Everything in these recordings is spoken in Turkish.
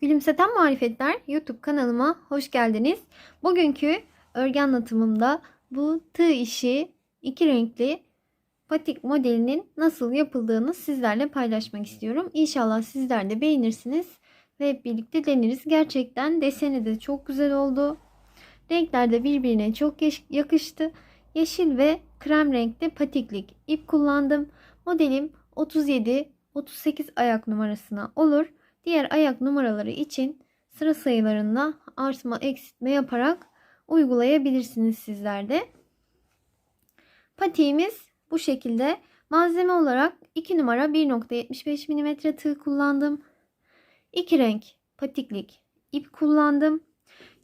Gülümseten Marifetler YouTube kanalıma hoş geldiniz. Bugünkü örgü anlatımımda bu tığ işi iki renkli patik modelinin nasıl yapıldığını sizlerle paylaşmak istiyorum. İnşallah sizler de beğenirsiniz ve hep birlikte deneriz. Gerçekten deseni de çok güzel oldu. Renkler de birbirine çok yakıştı. Yeşil ve krem renkte patiklik ip kullandım. Modelim 37 38 ayak numarasına olur. Diğer ayak numaraları için sıra sayılarında artma eksiltme yaparak uygulayabilirsiniz sizler de. Patiğimiz bu şekilde. Malzeme olarak 2 numara 1.75 mm tığ kullandım. 2 renk patiklik ip kullandım.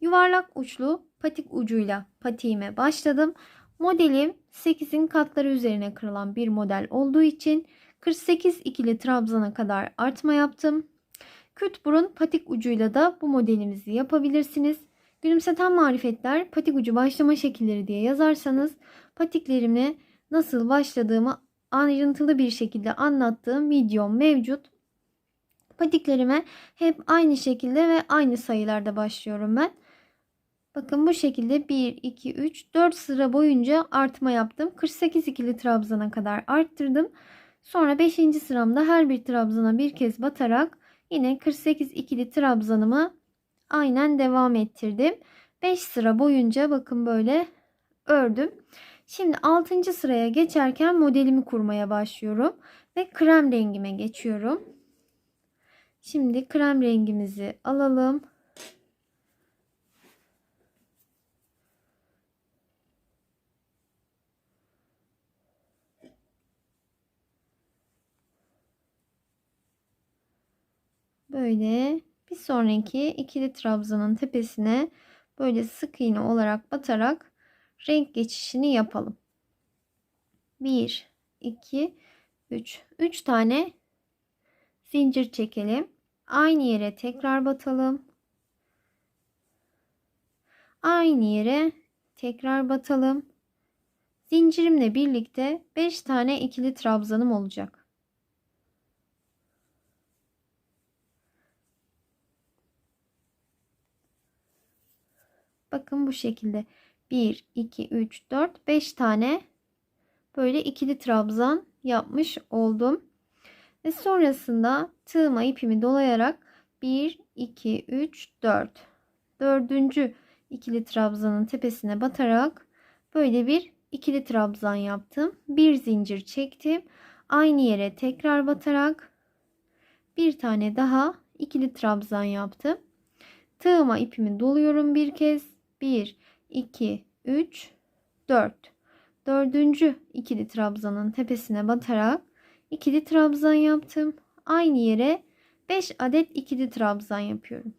Yuvarlak uçlu patik ucuyla patiğime başladım. Modelim 8'in katları üzerine kırılan bir model olduğu için 48 ikili trabzana kadar artma yaptım. Küt burun patik ucuyla da bu modelimizi yapabilirsiniz. Gülümseten marifetler patik ucu başlama şekilleri diye yazarsanız patiklerimi nasıl başladığımı ayrıntılı bir şekilde anlattığım videom mevcut. Patiklerime hep aynı şekilde ve aynı sayılarda başlıyorum ben. Bakın bu şekilde 1, 2, 3, 4 sıra boyunca artma yaptım. 48 ikili trabzana kadar arttırdım. Sonra 5. sıramda her bir trabzana bir kez batarak Yine 48 ikili trabzanımı aynen devam ettirdim. 5 sıra boyunca bakın böyle ördüm. Şimdi 6. sıraya geçerken modelimi kurmaya başlıyorum ve krem rengime geçiyorum. Şimdi krem rengimizi alalım. Böyle bir sonraki ikili trabzanın tepesine böyle sık iğne olarak batarak renk geçişini yapalım. 1 2 3 3 tane zincir çekelim. Aynı yere tekrar batalım. Aynı yere tekrar batalım. Zincirimle birlikte 5 tane ikili trabzanım olacak. Bakın bu şekilde 1, 2, 3, 4, 5 tane böyle ikili trabzan yapmış oldum. Ve sonrasında tığıma ipimi dolayarak 1, 2, 3, 4. Dördüncü ikili trabzanın tepesine batarak böyle bir ikili trabzan yaptım. Bir zincir çektim. Aynı yere tekrar batarak bir tane daha ikili trabzan yaptım. Tığıma ipimi doluyorum bir kez 1, 2, 3, 4. Dördüncü ikili trabzanın tepesine batarak ikili trabzan yaptım. Aynı yere 5 adet ikili trabzan yapıyorum.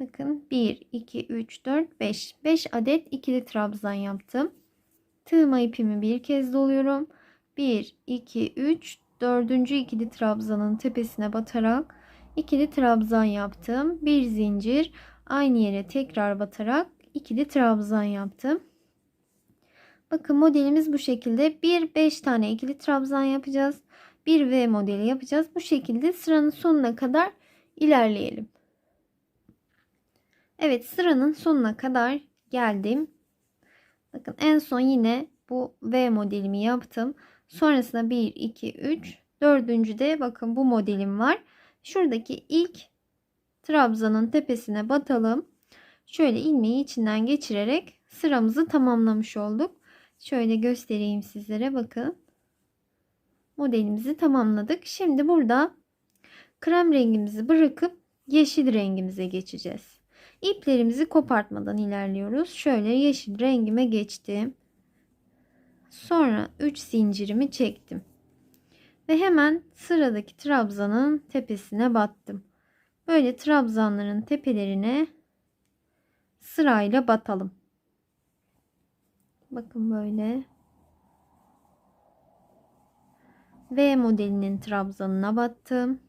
Bakın 1, 2, 3, 4, 5. 5 adet ikili trabzan yaptım. Tığıma ipimi bir kez doluyorum. 1, 2, 3, 4. ikili trabzanın tepesine batarak ikili trabzan yaptım. Bir zincir aynı yere tekrar batarak ikili trabzan yaptım. Bakın modelimiz bu şekilde. 1 5 tane ikili trabzan yapacağız. Bir V modeli yapacağız. Bu şekilde sıranın sonuna kadar ilerleyelim. Evet sıranın sonuna kadar geldim. Bakın en son yine bu V modelimi yaptım. Sonrasında 1, 2, 3, dördüncü de bakın bu modelim var. Şuradaki ilk trabzanın tepesine batalım. Şöyle ilmeği içinden geçirerek sıramızı tamamlamış olduk. Şöyle göstereyim sizlere bakın. Modelimizi tamamladık. Şimdi burada krem rengimizi bırakıp yeşil rengimize geçeceğiz. İplerimizi kopartmadan ilerliyoruz. Şöyle yeşil rengime geçtim. Sonra 3 zincirimi çektim. Ve hemen sıradaki trabzanın tepesine battım. Böyle trabzanların tepelerine sırayla batalım. Bakın böyle. V modelinin trabzanına battım.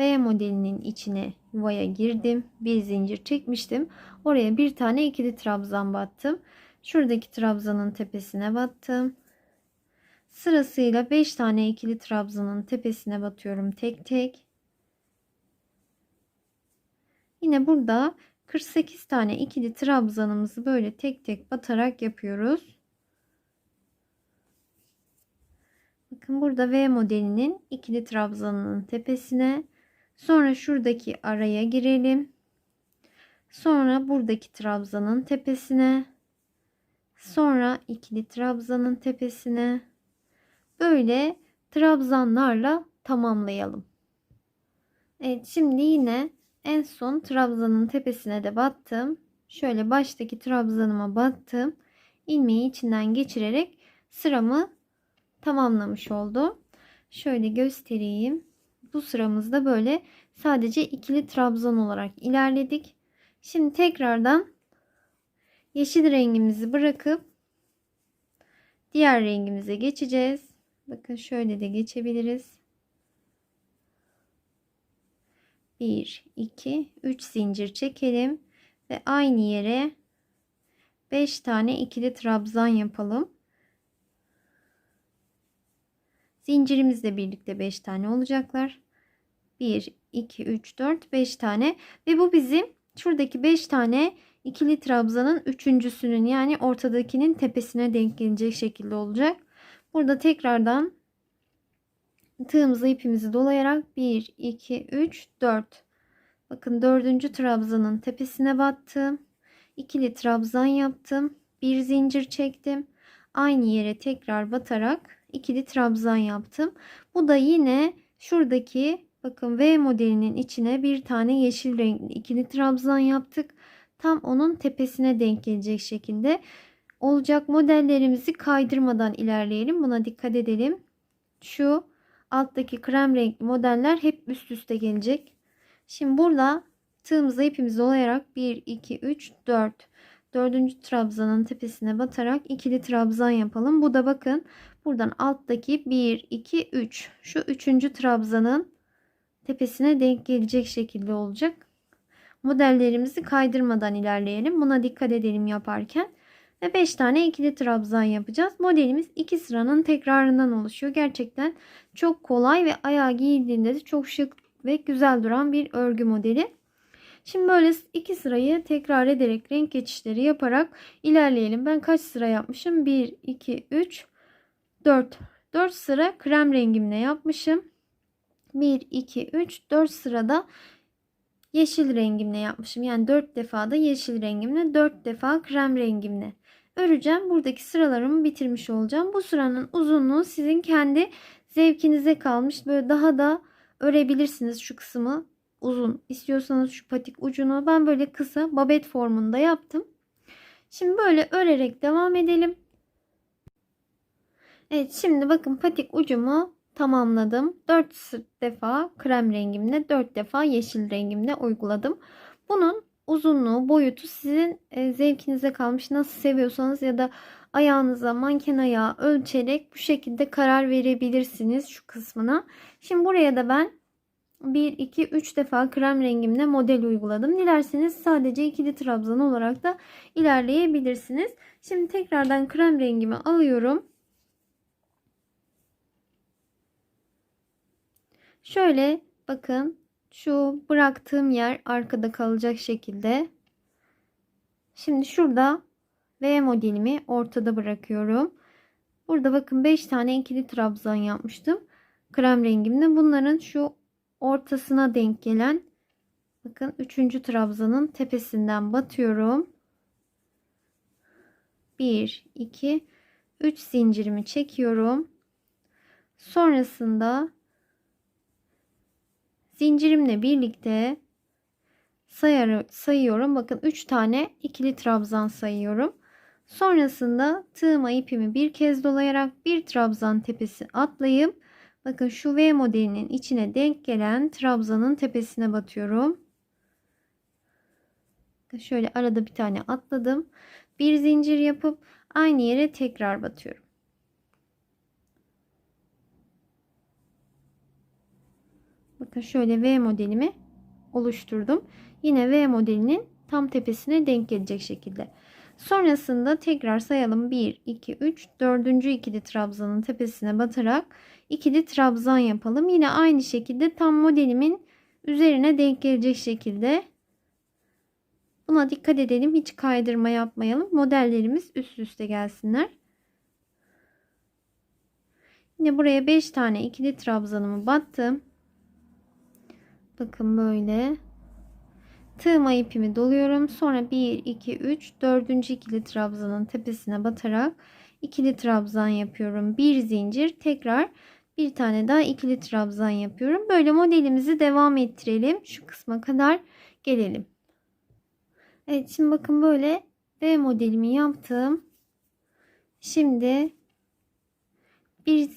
V modelinin içine yuvaya girdim. Bir zincir çekmiştim. Oraya bir tane ikili trabzan battım. Şuradaki trabzanın tepesine battım. Sırasıyla 5 tane ikili trabzanın tepesine batıyorum tek tek. Yine burada 48 tane ikili trabzanımızı böyle tek tek batarak yapıyoruz. Bakın burada V modelinin ikili trabzanının tepesine sonra şuradaki araya girelim. Sonra buradaki trabzanın tepesine sonra ikili trabzanın tepesine böyle trabzanlarla tamamlayalım. Evet şimdi yine en son trabzanın tepesine de battım. Şöyle baştaki trabzanıma battım. ilmeği içinden geçirerek sıramı tamamlamış oldum. Şöyle göstereyim. Bu sıramızda böyle sadece ikili trabzan olarak ilerledik. Şimdi tekrardan yeşil rengimizi bırakıp diğer rengimize geçeceğiz. Bakın şöyle de geçebiliriz. 1 2 3 zincir çekelim ve aynı yere 5 tane ikili trabzan yapalım. Zincirimizle birlikte 5 tane olacaklar. 1 2 3 4 5 tane. Ve bu bizim şuradaki 5 tane ikili trabzanın üçüncüsünün yani ortadakinin tepesine denk gelecek şekilde olacak. Burada tekrardan tığımızı ipimizi dolayarak 1 2 3 4 bakın dördüncü trabzanın tepesine battım. İkili trabzan yaptım. Bir zincir çektim. Aynı yere tekrar batarak ikili trabzan yaptım bu da yine şuradaki bakın V modelinin içine bir tane yeşil renkli ikili trabzan yaptık tam onun tepesine denk gelecek şekilde olacak modellerimizi kaydırmadan ilerleyelim buna dikkat edelim şu alttaki krem renkli modeller hep üst üste gelecek. Şimdi burada tığımıza ipimizi dolayarak 1, 2, 3, 4. Dördüncü trabzanın tepesine batarak ikili trabzan yapalım. Bu da bakın buradan alttaki 1, 2, 3. Şu üçüncü trabzanın tepesine denk gelecek şekilde olacak. Modellerimizi kaydırmadan ilerleyelim. Buna dikkat edelim yaparken ve 5 tane ikili trabzan yapacağız. Modelimiz 2 sıranın tekrarından oluşuyor. Gerçekten çok kolay ve ayağa giyildiğinde de çok şık ve güzel duran bir örgü modeli. Şimdi böyle iki sırayı tekrar ederek renk geçişleri yaparak ilerleyelim. Ben kaç sıra yapmışım? 1, 2, 3, 4. 4 sıra krem rengimle yapmışım. 1, 2, 3, 4 sırada yeşil rengimle yapmışım. Yani 4 defa da yeşil rengimle 4 defa krem rengimle öreceğim. Buradaki sıralarımı bitirmiş olacağım. Bu sıranın uzunluğu sizin kendi zevkinize kalmış. Böyle daha da örebilirsiniz şu kısmı uzun. istiyorsanız şu patik ucunu ben böyle kısa babet formunda yaptım. Şimdi böyle örerek devam edelim. Evet şimdi bakın patik ucumu tamamladım. 4 defa krem rengimle 4 defa yeşil rengimle uyguladım. Bunun uzunluğu, boyutu sizin e, zevkinize kalmış. Nasıl seviyorsanız ya da ayağınıza manken ayağı ölçerek bu şekilde karar verebilirsiniz şu kısmına. Şimdi buraya da ben 1, 2, 3 defa krem rengimle model uyguladım. Dilerseniz sadece ikili trabzan olarak da ilerleyebilirsiniz. Şimdi tekrardan krem rengimi alıyorum. Şöyle bakın şu bıraktığım yer arkada kalacak şekilde. Şimdi şurada V modelimi ortada bırakıyorum. Burada bakın 5 tane ikili trabzan yapmıştım. Krem rengimle. Bunların şu ortasına denk gelen bakın 3. trabzanın tepesinden batıyorum. 1 2 3 zincirimi çekiyorum. Sonrasında zincirimle birlikte sayar, sayıyorum. Bakın 3 tane ikili trabzan sayıyorum. Sonrasında tığıma ipimi bir kez dolayarak bir trabzan tepesi atlayıp bakın şu V modelinin içine denk gelen trabzanın tepesine batıyorum. Şöyle arada bir tane atladım. Bir zincir yapıp aynı yere tekrar batıyorum. Bakın şöyle V modelimi oluşturdum. Yine V modelinin tam tepesine denk gelecek şekilde. Sonrasında tekrar sayalım. 1, 2, 3, 4. ikili trabzanın tepesine batarak ikili trabzan yapalım. Yine aynı şekilde tam modelimin üzerine denk gelecek şekilde buna dikkat edelim. Hiç kaydırma yapmayalım. Modellerimiz üst üste gelsinler. Yine buraya 5 tane ikili trabzanımı battım. Bakın böyle. Tığıma ipimi doluyorum. Sonra 1, 2, 3, 4. ikili trabzanın tepesine batarak ikili trabzan yapıyorum. Bir zincir tekrar bir tane daha ikili trabzan yapıyorum. Böyle modelimizi devam ettirelim. Şu kısma kadar gelelim. Evet şimdi bakın böyle V modelimi yaptım. Şimdi bir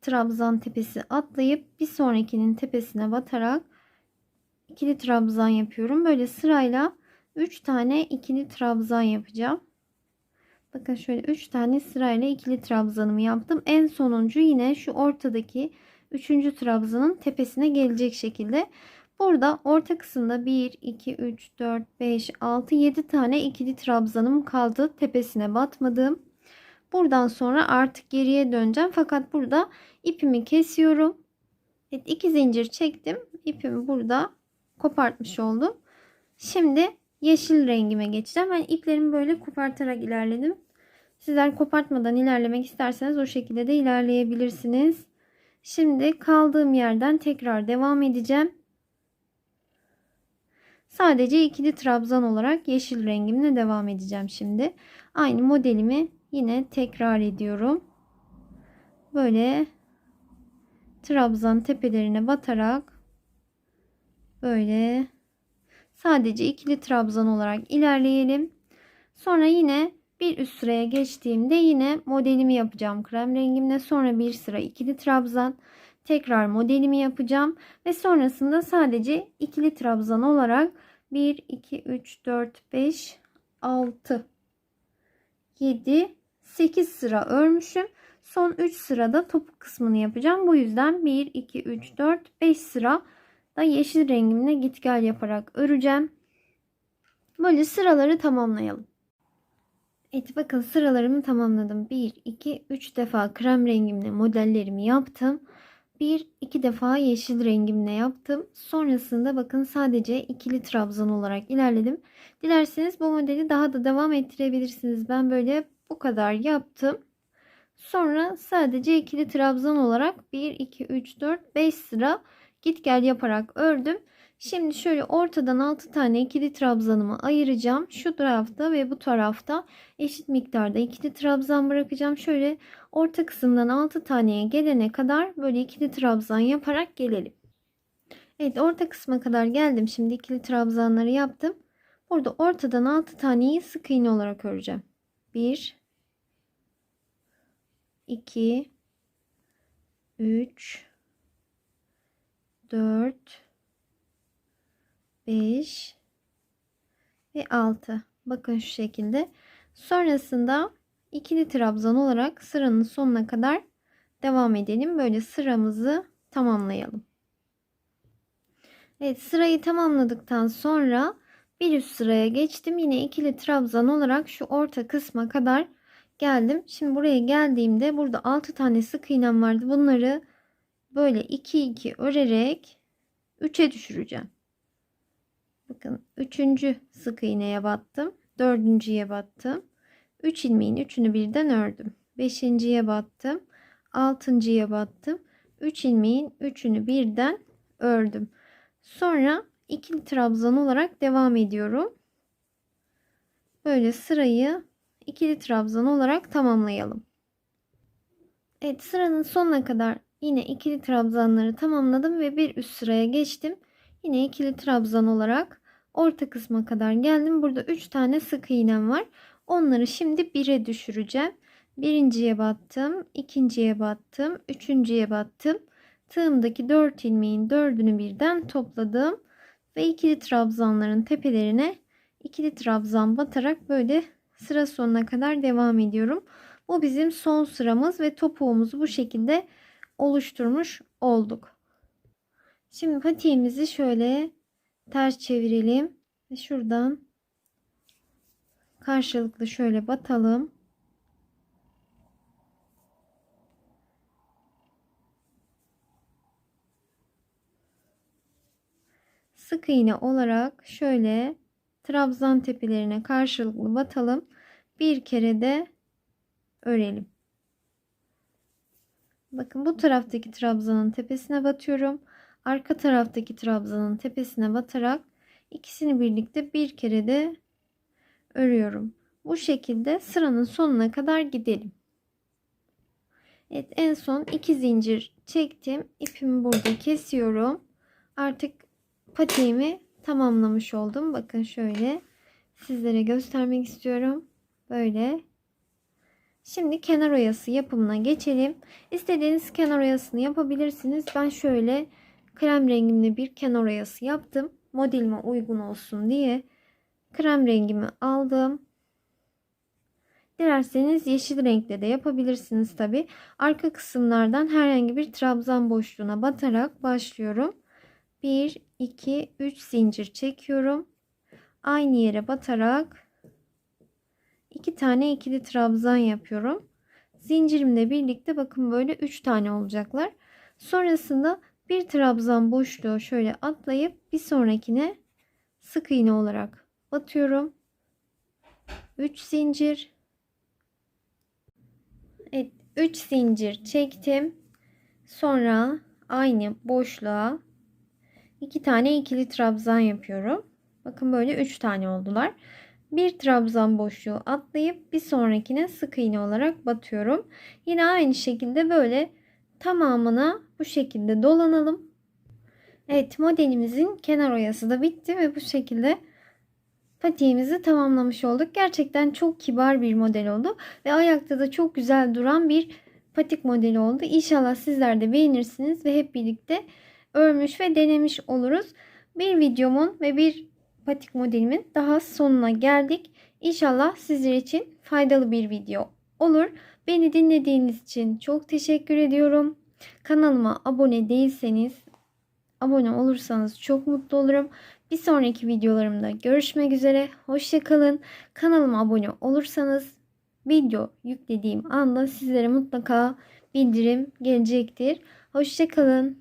trabzan tepesi atlayıp bir sonrakinin tepesine batarak ikili trabzan yapıyorum. Böyle sırayla 3 tane ikili trabzan yapacağım. Bakın şöyle 3 tane sırayla ikili trabzanımı yaptım. En sonuncu yine şu ortadaki 3. trabzanın tepesine gelecek şekilde. Burada orta kısımda 1, 2, 3, 4, 5, 6, 7 tane ikili trabzanım kaldı. Tepesine batmadım. Buradan sonra artık geriye döneceğim. Fakat burada ipimi kesiyorum. Evet, iki zincir çektim. İpimi burada kopartmış oldum. Şimdi yeşil rengime geçeceğim. Ben iplerimi böyle kopartarak ilerledim. Sizler kopartmadan ilerlemek isterseniz o şekilde de ilerleyebilirsiniz. Şimdi kaldığım yerden tekrar devam edeceğim. Sadece ikili trabzan olarak yeşil rengimle devam edeceğim şimdi. Aynı modelimi yine tekrar ediyorum. Böyle trabzan tepelerine batarak böyle sadece ikili trabzan olarak ilerleyelim. Sonra yine bir üst sıraya geçtiğimde yine modelimi yapacağım krem rengimle. Sonra bir sıra ikili trabzan. Tekrar modelimi yapacağım. Ve sonrasında sadece ikili trabzan olarak 1, 2, 3, 4, 5, 6, 7, 8 sıra örmüşüm. Son 3 sırada topuk kısmını yapacağım. Bu yüzden 1, 2, 3, 4, 5 sıra da yeşil rengimle git gel yaparak öreceğim. Böyle sıraları tamamlayalım. Evet bakın sıralarımı tamamladım. 1, 2, 3 defa krem rengimle modellerimi yaptım. 1, 2 defa yeşil rengimle yaptım. Sonrasında bakın sadece ikili trabzan olarak ilerledim. Dilerseniz bu modeli daha da devam ettirebilirsiniz. Ben böyle bu kadar yaptım. Sonra sadece ikili trabzan olarak 1, 2, 3, 4, 5 sıra git gel yaparak ördüm. Şimdi şöyle ortadan 6 tane ikili trabzanımı ayıracağım. Şu tarafta ve bu tarafta eşit miktarda ikili trabzan bırakacağım. Şöyle orta kısımdan 6 taneye gelene kadar böyle ikili trabzan yaparak gelelim. Evet orta kısma kadar geldim. Şimdi ikili trabzanları yaptım. Burada ortadan 6 taneyi sık iğne olarak öreceğim. 1 2 3 4 5 ve 6. Bakın şu şekilde. Sonrasında ikili trabzan olarak sıranın sonuna kadar devam edelim. Böyle sıramızı tamamlayalım. Evet sırayı tamamladıktan sonra bir üst sıraya geçtim. Yine ikili trabzan olarak şu orta kısma kadar geldim. Şimdi buraya geldiğimde burada 6 tane sık iğnem vardı. Bunları böyle 2 2 örerek 3'e düşüreceğim. Bakın 3. sık iğneye battım. 4.ye battım. 3 ilmeğin 3'ünü birden ördüm. 5.ye battım. 6.ya battım. 3 ilmeğin 3'ünü birden ördüm. Sonra ikili trabzan olarak devam ediyorum. Böyle sırayı ikili trabzan olarak tamamlayalım. Evet sıranın sonuna kadar yine ikili trabzanları tamamladım ve bir üst sıraya geçtim. Yine ikili trabzan olarak orta kısma kadar geldim. Burada 3 tane sık iğnem var. Onları şimdi 1'e düşüreceğim. Birinciye battım, ikinciye battım, üçüncüye battım. Tığımdaki 4 ilmeğin 4'ünü birden topladım ve ikili trabzanların tepelerine ikili trabzan batarak böyle sıra sonuna kadar devam ediyorum. Bu bizim son sıramız ve topuğumuzu bu şekilde oluşturmuş olduk. Şimdi patiğimizi şöyle ters çevirelim ve şuradan karşılıklı şöyle batalım. Sık iğne olarak şöyle trabzan tepelerine karşılıklı batalım. Bir kere de örelim. Bakın bu taraftaki trabzanın tepesine batıyorum. Arka taraftaki trabzanın tepesine batarak ikisini birlikte bir kere de örüyorum. Bu şekilde sıranın sonuna kadar gidelim. Evet en son iki zincir çektim. İpimi burada kesiyorum. Artık patiğimi tamamlamış oldum. Bakın şöyle sizlere göstermek istiyorum. Böyle. Şimdi kenar oyası yapımına geçelim. İstediğiniz kenar oyasını yapabilirsiniz. Ben şöyle krem rengimli bir kenar oyası yaptım. Modelime uygun olsun diye krem rengimi aldım. Dilerseniz yeşil renkle de yapabilirsiniz tabi. Arka kısımlardan herhangi bir trabzan boşluğuna batarak başlıyorum. 1, 2, 3 zincir çekiyorum. Aynı yere batarak 2 tane ikili trabzan yapıyorum. Zincirimle birlikte bakın böyle 3 tane olacaklar. Sonrasında bir trabzan boşluğu şöyle atlayıp bir sonrakine sık iğne olarak batıyorum. 3 zincir. Evet, 3 zincir çektim. Sonra aynı boşluğa iki tane ikili trabzan yapıyorum. Bakın böyle 3 tane oldular. Bir trabzan boşluğu atlayıp bir sonrakine sık iğne olarak batıyorum. Yine aynı şekilde böyle tamamına bu şekilde dolanalım. Evet modelimizin kenar oyası da bitti ve bu şekilde patiğimizi tamamlamış olduk. Gerçekten çok kibar bir model oldu ve ayakta da çok güzel duran bir patik modeli oldu. İnşallah sizler de beğenirsiniz ve hep birlikte örmüş ve denemiş oluruz. Bir videomun ve bir patik modelimin daha sonuna geldik. İnşallah sizler için faydalı bir video olur. Beni dinlediğiniz için çok teşekkür ediyorum. Kanalıma abone değilseniz abone olursanız çok mutlu olurum. Bir sonraki videolarımda görüşmek üzere. Hoşçakalın. Kanalıma abone olursanız video yüklediğim anda sizlere mutlaka bildirim gelecektir. Hoşçakalın.